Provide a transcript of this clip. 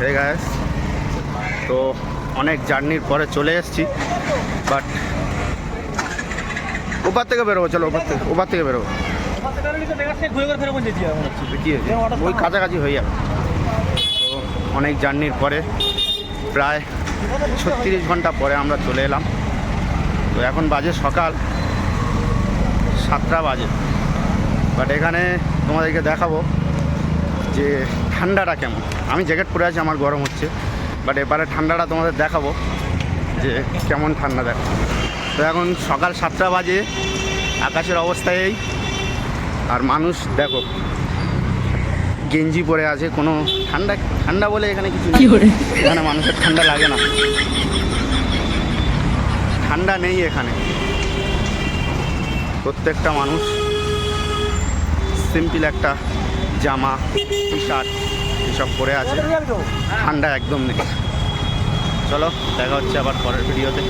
Hey guys তো অনেক জার্নির পরে চলে এসেছি বাট ওপার থেকে বেরোবো, চলো ওপার থেকে ওপার থেকে বেরোবো। কি হয়েছে ওই কাছাকাছি হয়ে যাবে। তো অনেক জার্নির পরে, প্রায় ছত্রিশ ঘণ্টা পরে আমরা চলে এলাম। তো এখন বাজে সকাল সাতটা বাজে। বাট এখানে তোমাদেরকে দেখাবো যে ঠান্ডাটা কেমন? আমি জ্যাকেট পরে আছি আমার গরম হচ্ছে। বাট এবারে ঠান্ডাটা তোমাদের দেখাবো যে কেমন ঠান্ডা দেখো। তো এখন সকাল সাতটা বাজে আকাশের অবস্থা এই। আর মানুষ দেখো গেঞ্জি পরে আছে কোনো ঠান্ডা ঠান্ডা বলে এখানে কিছু এখানে মানুষের ঠান্ডা লাগে না। ঠান্ডা নেই এখানে। প্রত্যেকটা মানুষ সিম্পল একটা জামা টি শার্ট এসব পরে আছে। ঠান্ডা একদম নেই। চলো, দেখা হচ্ছে আবার পরের ভিডিওতে।